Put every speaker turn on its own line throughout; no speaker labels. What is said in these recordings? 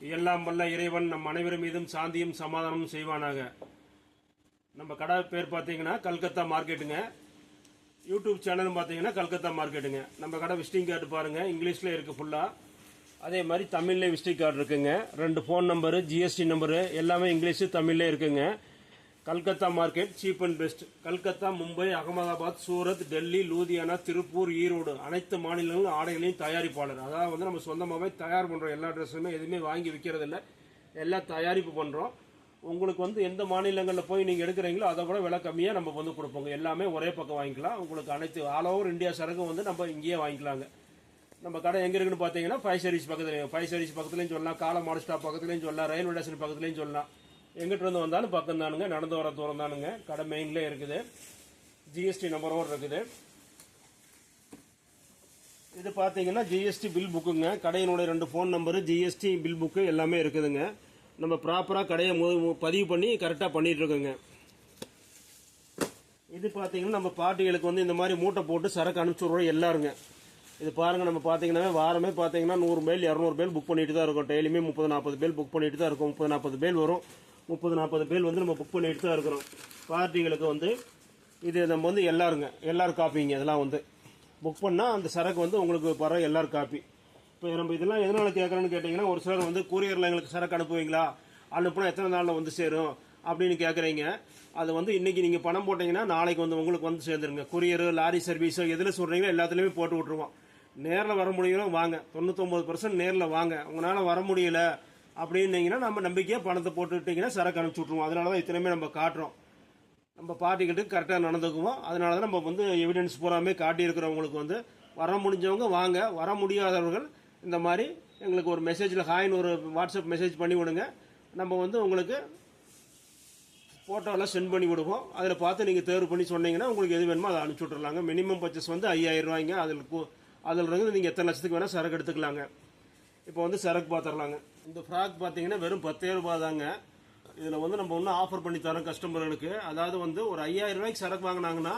எல்லாம் வல்ல இறைவன் நம் அனைவரும் மீதும் சாந்தியும் சமாதானமும் செய்வானாக. நம்ம கடை பேர் பார்த்தீங்கன்னா கல்கத்தா மார்க்கெட்டுங்க. யூடியூப் சேனலும் பார்த்தீங்கன்னா கல்கத்தா மார்க்கெட்டுங்க. நம்ம கடை விசிட்டிங் கார்டு பாருங்கள் இங்கிலீஷில் இருக்குது ஃபுல்லாக அதே மாதிரி தமிழ்லேயே விசிட்டிங் கார்டு இருக்குங்க. ரெண்டு ஃபோன் நம்பரு ஜிஎஸ்டி நம்பரு எல்லாமே இங்கிலீஷு தமிழ்லேயே இருக்குங்க. Calcutta market cheap and best. Calcutta Mumbai Ahmedabad Surat Delhi Ludhiana Tiruppur Erode அனைத்து மாநிலங்களும் ஆடைகளையும் தயாரிப்பாளர். அதாவது வந்து நம்ம சொந்தமாகவே தயார் பண்ணுறோம் எல்லா ட்ரெஸ்ஸுமே எதுவுமே வாங்கி விற்கிறதில்ல எல்லாம் தயாரிப்பு பண்ணுறோம் உங்களுக்கு வந்து எந்த மாநிலங்களில் போய் நீங்கள் எடுக்கிறீங்களோ அதை விட விலை கம்மியாக நம்ம வந்து கொடுப்போங்க. எல்லாமே ஒரே பக்கம் வாங்கிக்கலாம். உங்களுக்கு அனைத்து ஆல் ஓவர் இந்தியா சரக்கு வந்து நம்ம இங்கேயே வாங்கிக்கலாங்க. நம்ம கடை எங்கே இருக்குன்னு பார்த்தீங்கன்னா ஃபைவ் சர்வீஸ் பக்கத்துலேயும் ஃபைவ் சர்வீஸ் பக்கத்துலேயும் சொல்லலாம். கால மாடு ஸ்டாப் பக்கத்துலேயும் சொல்லலாம். ரயில்வே ஸ்டேஷன் பக்கத்துலேயும் சொல்லலாம். எங்கிட்ட இருந்து வந்தாலும் பக்கம் தானுங்க நடந்து வர தூரம் தானுங்க கடை மெயின்லே இருக்குது. ஜிஎஸ்டி நம்பரோடு இருக்குது. இது பார்த்தீங்கன்னா ஜிஎஸ்டி பில் புக்குங்க கடையினுடைய ரெண்டு phone number GST bill book எல்லாமே இருக்குதுங்க. நம்ம ப்ராப்பராக கடையை மு- பதிவு பண்ணி கரெக்டாக பண்ணிகிட்ருக்கோங்க இது பார்த்தீங்கன்னா நம்ம பார்ட்டிகளுக்கு வந்து இந்த மாதிரி மூட்டை போட்டு சரக்கு அனுப்பிச்சு விட்றோம் எல்லாருங்க. இது பாருங்க நம்ம பார்த்தீங்கன்னா வாரமே பார்த்தீங்கன்னா நூறு மேல் இரநூறு பேல் புக் பண்ணிட்டு தான் இருக்கும். டெய்லியுமே முப்பது நாற்பது பேல் புக் பண்ணிட்டு தான் இருக்கும். முப்பது நாற்பது பேல் வரும். முப்பது நாற்பது பேர் வந்து நம்ம புக் பண்ணிட்டு தான் இருக்கிறோம். பார்ட்டிகளுக்கு வந்து இது நம்ம வந்து எல்லாருங்க எல்லாரும் காப்பிங்க இதெல்லாம் வந்து. புக் பண்ணால் அந்த சரக்கு வந்து உங்களுக்கு வர எல்லாரும் காப்பி இப்போ நம்ம இதெல்லாம் எதனால் கேட்குறோன்னு கேட்டிங்கன்னா ஒரு சிலர் வந்து கூரியரில் எங்களுக்கு சரக்கு அனுப்புவீங்களா? அனுப்புனா எத்தனை நாளில் வந்து சேரும்? அப்படின்னு கேட்குறீங்க அது வந்து இன்னைக்கு நீங்கள் பணம் போட்டிங்கன்னா நாளைக்கு வந்து உங்களுக்கு வந்து சேர்ந்துருங்க. கூரியர் லாரி சர்வீஸோ எதில் சொல்கிறீங்களோ எல்லாத்துலேயுமே போட்டு விட்ருவோம் நேரில் வர முடியல வாங்க. தொண்ணூத்தொம்பது பர்சன்ட் நேரில் வாங்க. உங்களால் வர முடியல. அப்படின்னீங்கன்னா நம்ம நம்பிக்கையாக பணத்தை போட்டுக்கிட்டீங்கன்னா சரக்கு அனுப்பிச்சி விட்ருவோம் அதனால தான் இத்தனையுமே நம்ம காட்டுறோம். நம்ம பார்ட்டிக்கிட்டு கரெக்டாக நடந்துக்குவோம். அதனால தான் நம்ம வந்து எவிடன்ஸ் பூராமே காட்டியிருக்கிறவங்களுக்கு வந்து வர முடிஞ்சவங்க வாங்க வர முடியாதவர்கள் இந்த மாதிரி எங்களுக்கு ஒரு மெசேஜில் ஹாய்னு ஒரு வாட்ஸ்அப் மெசேஜ் பண்ணி விடுங்க. நம்ம வந்து உங்களுக்கு ஃபோட்டோலாம் சென்ட் பண்ணி விடுவோம். அதில் பார்த்து நீங்கள் தேர்வு பண்ணி சொன்னீங்கன்னா உங்களுக்கு எது வேணுமோ அதை அனுப்பிச்சி விட்றலாங்க மினிமம் பர்ச்சஸ் வந்து ஐயாயிரம் ரூபாய்ங்க. அதில் அதில் இருந்து நீங்கள் எத்தனை லட்சத்துக்கு வேணால் சரக்கு எடுத்துக்கலாங்க. இப்போ வந்து சரக்கு பார்த்துடலாங்க இந்த ஃப்ராக் பார்த்தீங்கன்னா வெறும் பத்தே ரூபாய் தாங்க இதில் வந்து நம்ம ஒன்றும் ஆஃபர் பண்ணி தரோம் கஸ்டமர்களுக்கு அதாவது வந்து ஒரு ஐயாயிரம் ரூபாய்க்கு சரக்கு வாங்கினாங்கன்னா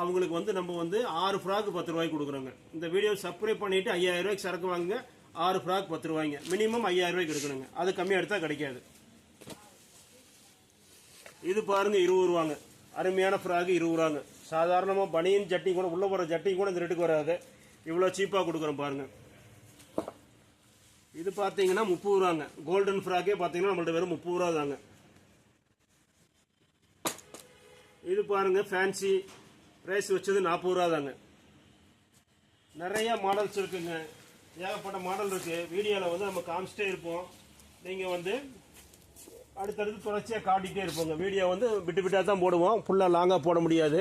அவங்களுக்கு வந்து நம்ம வந்து ஆறு ஃப்ராக் பத்து ரூபாய்க்கு கொடுக்குறோங்க. இந்த வீடியோ சப்ஸ்கிரைப் பண்ணிவிட்டு ஐயாயிரம் ரூபாய்க்கு சரக்கு வாங்குங்க ஆறு ஃப்ராக் பத்து ரூபாய்ங்க. மினிமம் ஐயாயிரம் ரூபாய்க்கு எடுக்கணுங்க. அது கம்மியாக எடுத்தால் கிடைக்காது. இது பாருங்க இருபது ரூபாங்க. அருமையான ஃப்ராக் இருபது ரூபாங்க. சாதாரணமாக பனியன் சட்டி கூட உள்ளே போகிற சட்டி கூட இந்த ரேட்டுக்கு வராது. இவ்வளோ சீப்பாக கொடுக்குறோம் பாருங்கள் இது பார்த்தீங்கன்னா முப்பது ரூபாங்க. கோல்டன் ஃப்ராக்கே பார்த்தீங்கன்னா நம்மள்ட்ட வெறும் முப்பது ரூபா தாங்க. இது பாருங்க ஃபேன்சி ப்ரைஸ் வச்சது நாற்பது ரூபா தாங்க. நிறைய மாடல்ஸ் இருக்குங்க. ஏகப்பட்ட மாடல் இருக்கு. வீடியோவில் வந்து நம்ம காமிச்சிட்டே இருப்போம். நீங்கள் வந்து அடுத்தடுத்து தொடர்ச்சியாக காட்டிகிட்டே இருப்போங்க. வீடியோ வந்து விட்டு விட்டாக தான் போடுவோம். ஃபுல்லாக லாங்காக போட முடியாது.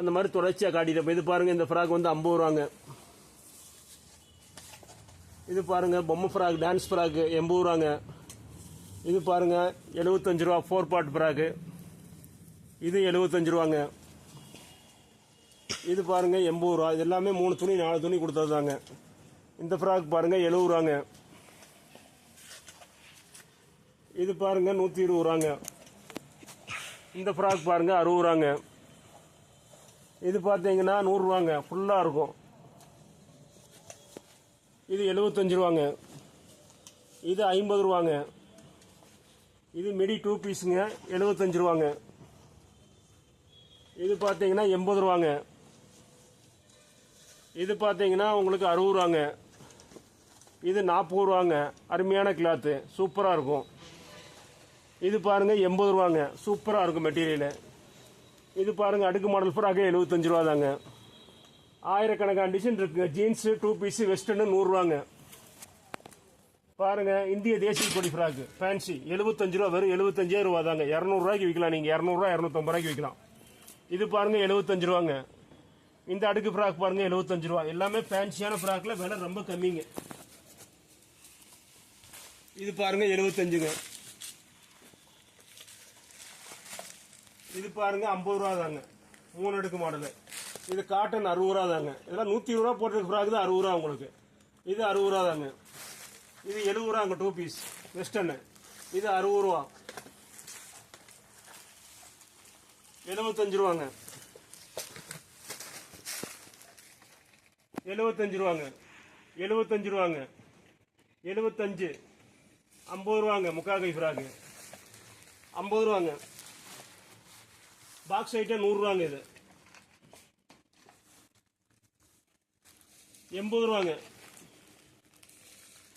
அந்த மாதிரி தொடர்ச்சியாக காட்டிட்டு இருப்போம். இது பாருங்க இந்த ஃப்ராக் வந்து ஐம்பது ரூபாங்க. இது பாருங்க பொம்மை ஃப்ராக் டான்ஸ் ஃப்ராக் எண்பது ரூபாங்க. இது பாருங்க எழுபத்தஞ்சு ரூபா ஃபோர் பார்ட் ஃப்ராக்கு இது எழுபத்தஞ்சு ரூபாங்க. இது பாருங்க எண்பது ரூபா. இது எல்லாமே மூணு துணி நாலு துணி கொடுத்ததுதாங்க. இந்த ஃப்ராக் பாருங்கள் எழுபது ரூபாங்க. இது பாருங்க நூற்றி இருபது ரூபாங்க. இந்த ஃப்ராக் பாருங்க அறுபது ரூபாங்க. இது பார்த்தீங்கன்னா நூறுரூவாங்க ஃபுல்லாக இருக்கும். இது எழுபத்தஞ்சு ரூபாங்க. இது ஐம்பது ரூபாங்க. இது மிடி டூ பீஸுங்க எழுபத்தஞ்சு ரூபாங்க. இது பார்த்தீங்கன்னா எண்பது ரூபாங்க. இது பார்த்தீங்கன்னா உங்களுக்கு அறுபது ரூபாங்க. இது நாற்பது ரூபாங்க. அருமையான கிளாத்து சூப்பராக இருக்கும். இது பாருங்க எண்பது ரூபாங்க. சூப்பராக இருக்கும் மெட்டீரியலு இது பாருங்க அடுக்கு மாடல் ஃப்ராக்கு எழுபத்தஞ்சு ரூபா தாங்க ஆயிரக்கணக்கான டிசைன் இருக்குங்க ஜீன்ஸு டூ பீஸு வெஸ்டர்னு நூறுரூவாங்க பாருங்க இந்திய தேசிய கொடி ஃப்ராக் ஃபேன்சி எழுபத்தஞ்சு ரூபா வெறும் எழுபத்தஞ்சே ரூபா தாங்க இரநூறுவாய்க்கு விற்கலாம் நீங்கள் இரநூறுவா இரநூத்தம்பது ரூபாய்க்கு விற்கலாம். இது பாருங்க எழுபத்தஞ்சு ரூபாங்க. இந்த அடுக்கு ஃப்ராக் பாருங்க எழுபத்தஞ்சு ரூபா. எல்லாமே ஃபேன்சியான ஃப்ராக்கில் விலை ரொம்ப கம்மிங்க. இது பாருங்க எழுபத்தஞ்சுங்க. இது பாருங்க ஐம்பது ரூபா தாங்க மூணு அடுக்கு மாடலு இது காட்டன் அறுபது ரூபா தாங்க. இதெல்லாம் நூற்றி இருபது ரூபா போட்டிருக்க ஃப்ராக் தான் அறுபது ரூபா உங்களுக்கு. இது அறுபது ரூபா தாங்க. இது எழுபது ரூபாங்க டூ பீஸ் வெஸ்டர்னு இது அறுபது ரூபா. எழுபத்தஞ்சு ரூபாங்க. எழுபத்தஞ்சு ரூபாங்க. எழுபத்தஞ்சு ரூபாங்க. எழுபத்தஞ்சு ஐம்பது ரூபாங்க. முக்கால் கை ஃப்ராக்கு. ஐம்பது ரூபாங்க. பாக்ஸ் ஐட்டம் நூறுரூவாங்க இது. எண்பது ரூபாங்க.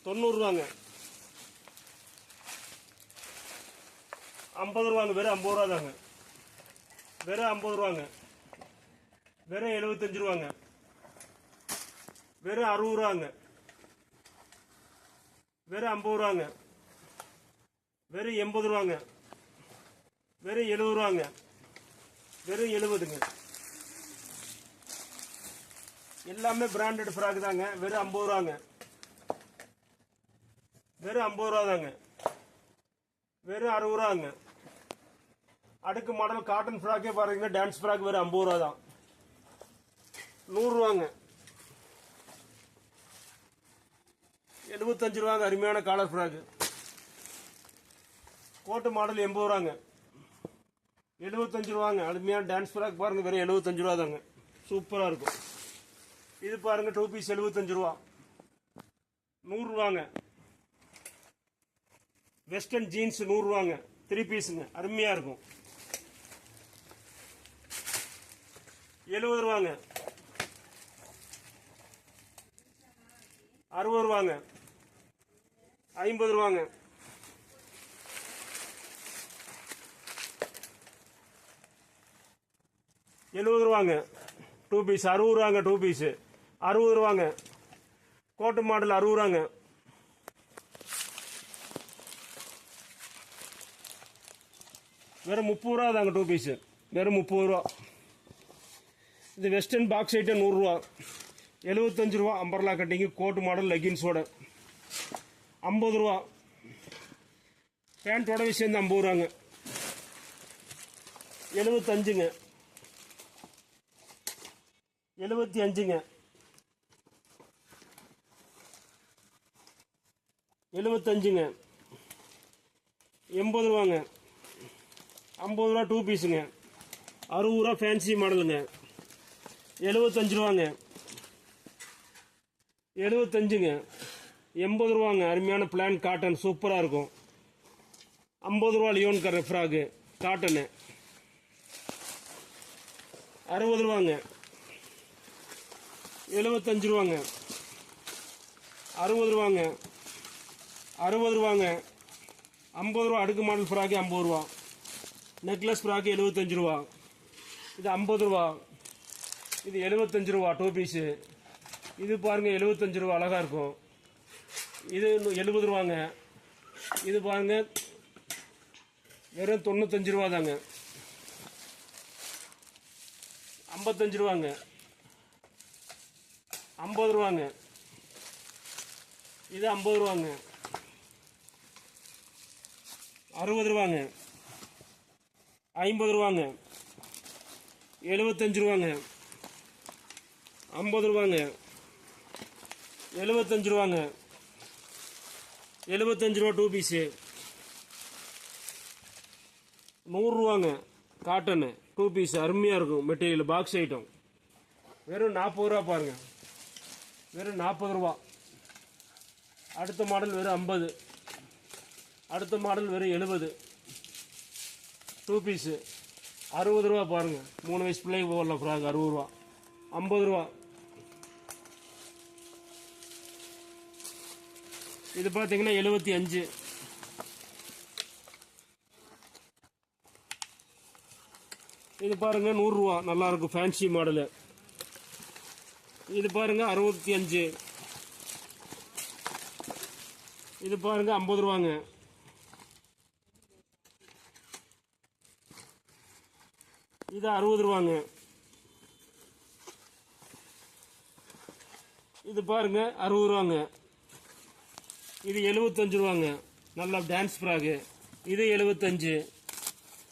தொண்ணூறுரூவாங்க ஐம்பது ரூபாங்க வெறும் ஐம்பது ரூபா தாங்க. வெறும் ஐம்பது ரூபாங்க. வெறும் எழுபத்தஞ்சு ரூபாங்க. வெறும் அறுபது ரூபாங்க. வெறும் ஐம்பது ரூபாங்க. வெறும் எண்பது ரூபாங்க. வெறும் எழுபது ரூபாங்க. வெறும் எழுபதுங்க. எல்லாமே பிராண்டட் ஃப்ராக் தாங்க. வெறும் ஐம்பது ரூபாங்க. வெறும் ஐம்பது ரூபா தாங்க. வெறும் அறுபது ரூபாங்க. அடுக்கு மாடல் காட்டன் ஃப்ராக்கே பாருங்கன்னா டான்ஸ் ஃப்ராக் வெறும் ஐம்பது ரூபா தான். நூறுரூவாங்க எழுபத்தஞ்சு ரூபாங்க அருமையான காலர் ஃப்ராக் கோட்டு மாடல் எண்பது ரூபாங்க. எழுபத்தஞ்சு ரூபாங்க. அருமையான டான்ஸ் ஃப்ராக் பாருங்கள் வெறும் எழுபத்தஞ்சு ரூபா தாங்க. சூப்பராக இருக்கும். இது பாருங்க டூ பீஸ் எழுபத்தஞ்சு ரூபா நூறுரூவாங்க வெஸ்டர்ன் ஜீன்ஸ் நூறுரூவாங்க த்ரீ பீஸுங்க அருமையாக இருக்கும். எழுபது ரூபாங்க. அறுபது ரூபாங்க. ஐம்பது ரூபாங்க. எழுபது ரூபாங்க. டூ பீஸ் அறுபது ரூபாங்க டூ பீஸு அறுபது ரூபாங்க. கோட்டு மாடல் அறுபது ரூபாங்க. வெறும் முப்பது ரூபா தாங்க டூ பீஸு வெறும் முப்பது ரூபா. இது வெஸ்டர்ன் பாக்ஸ் ஐட்டம் நூறுரூவா எழுபத்தஞ்சு ரூபா அம்பர்லா கட்டிங்கு கோட்டு மாடல் லெகின்ஸோட ஐம்பது ரூபா. பேண்ட்டோட சேர்ந்து ஐம்பது ரூபாங்க. எழுபத்தஞ்சுங்க. எழுபத்தி அஞ்சுங்க. எழுபத்தஞ்சுங்க எண்பது ரூபாங்க ஐம்பது ரூபா டூ பீஸுங்க அறுபது ரூபா ஃபேன்சி மாடலுங்க எழுபத்தஞ்சு ரூபாங்க எழுபத்தஞ்சுங்க எண்பது ரூபாங்க அருமையான பிளான் காட்டன் சூப்பராக இருக்கும். ஐம்பது ரூபா லியோன் கர ஃப்ராகு காட்டனு அறுபது ரூபாங்க எழுபத்தஞ்சு ரூபாங்க அறுபது ரூபாங்க அறுபது ரூபாங்க. ஐம்பது ரூபா அடுக்கு மாடல் ஃப்ராக்கு ஐம்பது ரூபா. நெக்லஸ் ஃப்ராக்கு எழுபத்தஞ்சு ரூபா. இது ஐம்பது ரூபா. இது எழுபத்தஞ்சு ரூபா டூ பீஸு. இது பாருங்கள் எழுபத்தஞ்சு ரூபா அழகா இருக்கும். இது எழுபது ரூபாங்க. இது பாருங்க வெறும் தொண்ணூத்தஞ்சு ரூபா தாங்க. ஐம்பத்தஞ்சு ரூபாங்க. ஐம்பது ரூபாங்க. இது ஐம்பது ரூபாங்க. அறுபது ரூபாங்க. ஐம்பது ரூபாங்க. எழுபத்தஞ்சு ரூபாங்க. ஐம்பது ரூபாங்க. எழுபத்தஞ்சு ரூபாங்க. எழுபத்தஞ்சு ரூபா டூ பீஸு நூறுரூவாங்க காட்டனு டூ பீஸ் அருமையாக இருக்கும் மெட்டீரியல் பாக்ஸ் ஐட்டம் வெறும் நாற்பது ரூபா பாருங்க. வெறும் நாற்பது ரூபா. அடுத்த மாடல் வெறும் ஐம்பது. அடுத்த மாடல் வெறும் எழுபது. டூ பீஸு அறுபது ரூபா பாருங்கள் மூணு வயசு பிள்ளைக்கு போடலாம் ஃப்ராக் அறுபது ரூபா. ஐம்பது ரூபா. இது பார்த்தீங்கன்னா எழுபத்தி அஞ்சு. இது பாருங்க நூறுரூவா நல்லா இருக்கும் ஃபேன்சி மாடலு இது பாருங்க அறுபத்தி அஞ்சு. இது பாருங்க ஐம்பது ரூபாங்க. இது அறுபது ரூபாங்க. இது பாருங்க அறுபது ரூபாங்க. இது எழுபத்தஞ்சு ரூபாங்க. நல்லா டான்ஸ் ஃப்ராகு இது எழுபத்தஞ்சு.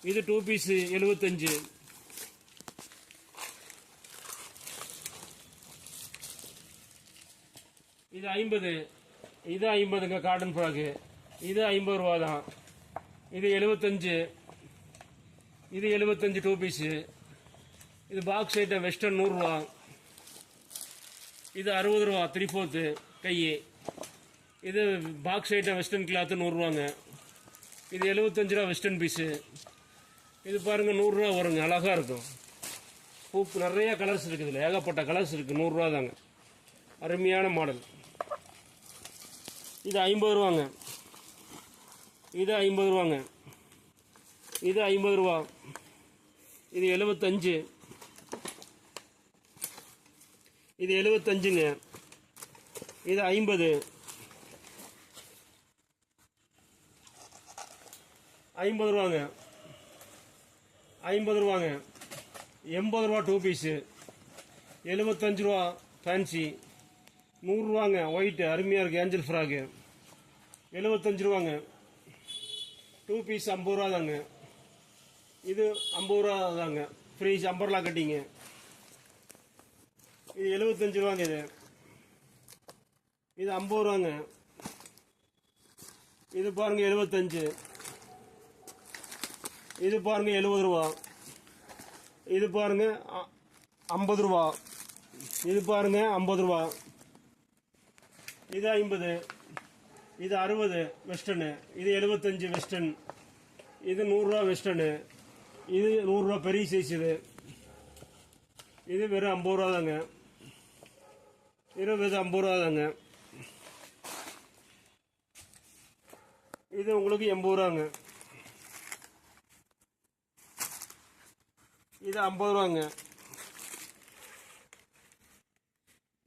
இது டூ பீஸு எழுபத்தஞ்சு. இது ஐம்பது. இது ஐம்பதுங்க காட்டன் ஃப்ராகு இது ஐம்பது ரூபா தான் இது எழுபத்தஞ்சு. இது எழுபத்தஞ்சு டூ பீஸு இது பாக்ஸ் ஐட்டம் வெஸ்டர்ன் நூறுரூவா இது அறுபது ரூபா த்ரீ ஃபோர்த்து கை. இது பாக்ஸ் ஐட்டம் வெஸ்டர்ன் கிளாத்து நூறுரூவாங்க இது எழுபத்தஞ்சு ரூபா வெஸ்டர்ன் பீஸு இது பாருங்கள் நூறுரூவா வருங்க அழகாக இருக்கும். பூ நிறையா கலர்ஸ் இருக்குது இதில். ஏகப்பட்ட கலர்ஸ் இருக்குது நூறுரூவா தாங்க அருமையான மாடல் இது ஐம்பது ரூபாங்க. இது ஐம்பது ரூபாங்க. இது ஐம்பது ரூபா. இது எழுபத்தஞ்சு. இது எழுபத்தஞ்சுங்க. இது ஐம்பது. ஐம்பது ரூபாங்க. ஐம்பது ரூபாங்க. எண்பது ரூபா டூ பீஸு எழுபத்தஞ்சு ரூபா ஃபேன்சி நூறுரூவாங்க ஒயிட்டு அருமையாக இருக்குது ஏஞ்சல் ஃப்ராக்கு எழுபத்தஞ்சு ரூபாங்க. டூ பீஸ் ஐம்பது ரூபா தாங்க இது ஐம்பது ரூபா தாங்க. ஃப்ரீ அம்பர்லா கட்டிங்க. இது எழுபத்தஞ்சு ரூபாங்க இது. இது ஐம்பது ரூபாங்க. இது பாருங்க எழுபத்தஞ்சு. இது பாருங்க எழுபது ரூபா. இது பாருங்க அ- ஐம்பது ரூபா. இது பாருங்க ஐம்பது ரூபா. இது ஐம்பது. இது அறுபது வெஸ்டர்னு. இது எழுபத்தஞ்சு வெஸ்டர்ன். இது நூறுரூவா வெஸ்டர்னு. இது நூறுரூவா பெரிய சைஸ் இது. இது வெறும் ஐம்பது ரூபா தாங்க. இருபது ஐம்பது ரூபா தாங்க. இது உங்களுக்கு எண்பது ரூபாங்க. இது ஐம்பது ரூபாங்க.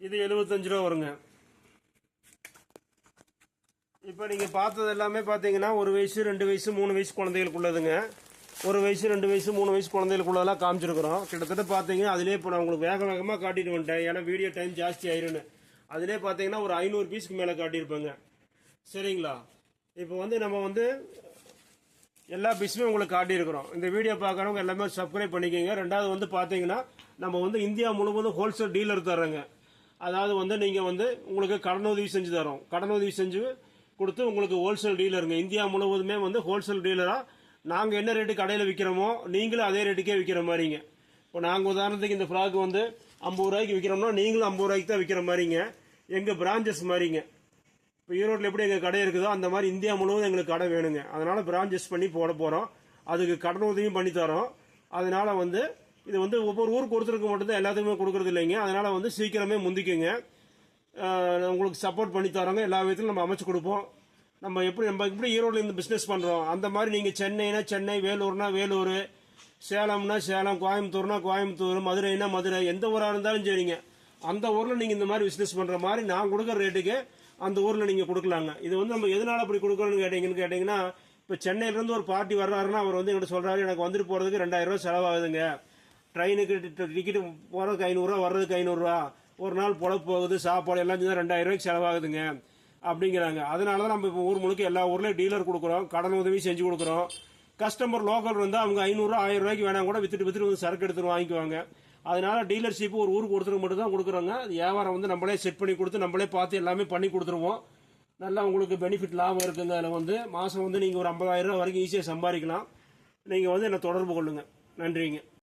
இது எழுபத்தஞ்சு ரூபா வருங்க. இப்போ நீங்கள் பார்த்தது எல்லாமே பார்த்தீங்கன்னா ஒரு வயசு ரெண்டு வயசு மூணு வயசு குழந்தைகளுக்குள்ளதுங்க. ஒரு வயசு ரெண்டு வயசு மூணு வயசு குழந்தைகளுக்குள்ளதெல்லாம் காமிச்சிருக்கிறோம். கிட்டத்தட்ட பார்த்தீங்கன்னா அதிலே இப்போ நான் உங்களுக்கு வேக வேகமாக காட்டிட்டு வந்துட்டேன். ஏன்னா வீடியோ டைம் ஜாஸ்தி ஆயிருன்னு. அதிலே பார்த்தீங்கன்னா ஒரு ஐநூறு பீஸ்க்கு மேலே காட்டியிருப்பேங்க. சரிங்களா? இப்போ வந்து நம்ம வந்து எல்லா பீஸுமே உங்களுக்கு காட்டியிருக்கிறோம். இந்த வீடியோ பார்க்குறவங்க எல்லாமே சப்ஸ்கிரைப் பண்ணிக்கோங்க. ரெண்டாவது வந்து பார்த்தீங்கன்னா நம்ம வந்து இந்தியா முழுவதும் ஹோல்சேல் டீலர் தர்றோங்க. அதாவது வந்து நீங்கள் வந்து உங்களுக்கு கடனுதவி செஞ்சு தரோம் கடனுதவி செஞ்சு கொடுத்து உங்களுக்கு ஹோல்சேல் டீலருங்க இந்தியா முழுவதுமே வந்து ஹோல்சேல் டீலராக நாங்கள் என்ன ரேட்டு கடையில் விற்கிறோமோ நீங்களும் அதே ரேட்டுக்கே விற்கிற மாதிரிங்க. இப்போ நாங்கள் உதாரணத்துக்கு இந்த ஃப்ராக் வந்து ஐம்பது ரூபாய்க்கு விற்கிறோம்னா நீங்களும் ஐம்பது ரூபாய்க்கு தான் விற்கிற மாதிரிங்க. எங்கள் பிரான்ச்சஸ் மாதிரிங்க. இப்போ ஈரோட்டில் எப்படி எங்கள் கடை இருக்குதோ அந்த மாதிரி இந்தியா முழுவதும் எங்களுக்கு கடை வேணுங்க. அதனால் பிரான்ச்சஸ் பண்ணி போட போகிறோம் அதுக்கு கடன் உதவியும் பண்ணித்தரோம் அதனால் வந்து இது வந்து ஒவ்வொரு ஊருக்கு ஒருத்தருக்கு மட்டும்தான் எல்லாத்துக்குமே கொடுக்குறது இல்லைங்க. அதனால் வந்து சீக்கிரமே முந்திக்குங்க. உங்களுக்கு சப்போர்ட் பண்ணி தரோங்க. எல்லா விதத்திலும் நம்ம அமைச்சு கொடுப்போம். நம்ம எப்படி நம்ம எப்படி ஈரோடுலேருந்து பிஸ்னஸ் பண்ணுறோம் அந்த மாதிரி நீங்கள் சென்னைனா சென்னை வேலூர்னா வேலூர் சேலம்னா சேலம் கோயம்புத்தூர்னா கோயம்புத்தூர் மதுரைனா மதுரை எந்த ஊராக இருந்தாலும் சரிங்க. அந்த ஊரில் நீங்கள் இந்த மாதிரி பிஸ்னஸ் பண்ணுற மாதிரி நான் கொடுக்குற ரேட்டுக்கு அந்த ஊரில் நீங்கள் கொடுக்கலாங்க. இது வந்து நம்ம எதனால் அப்படி கொடுக்குறோன்னு கேட்டீங்கன்னு கேட்டிங்கன்னா இப்போ சென்னையிலேருந்து ஒரு பார்ட்டி வர்றாருன்னா அவர் வந்து என்கிட்ட சொல்கிறாரு எனக்கு வந்துட்டு போகிறதுக்கு ரெண்டாயிரம் செலவாகுதுங்க. ட்ரெயினுக்கு டிக்கெட்டு போகிறதுக்கு ஐநூறுரூவா வர்றதுக்கு ஐநூறுரூவா ஒரு நாள் பொழப்பு போகுது சாப்பாடு எல்லாம் செஞ்சால் ரெண்டாயிரம் ரூபாய்க்கு செலவாகுதுங்க. அப்படிங்கிறாங்க. அதனால தான் நம்ம இப்போ ஊர் முழுக்க எல்லா ஊர்லேயும் டீலர் கொடுக்குறோம் கடன் உதவி செஞ்சு கொடுக்குறோம். கஸ்டமர் லோக்கல் வந்து அவங்க ஐநூறுரூவா ஆயிரம் ரூபாய்க்கு வேணாம் கூட வித்துட்டு வித்துட்டு வந்து சரக்கு எடுத்துட்டு வாங்கிக்குவாங்க. அதனால டீலர்ஷிப் ஒரு ஊருக்கு ஒருத்தருக்கு மட்டும் தான் கொடுக்குறோங்க வியாபாரம் வந்து நம்மளே செட் பண்ணி கொடுத்து நம்மளே பார்த்து எல்லாமே பண்ணி கொடுத்துருவோம். நல்லா உங்களுக்கு பெனிஃபிட் லாபம் இருக்குங்க அதில் வந்து. மாதம் வந்து நீங்கள் ஒரு ஐம்பதாயிரம் ரூபா வரைக்கும் ஈஸியாக சம்பாதிக்கலாம். நீங்கள் வந்து என்னை தொடர்பு கொள்ளுங்கள் நன்றிங்க.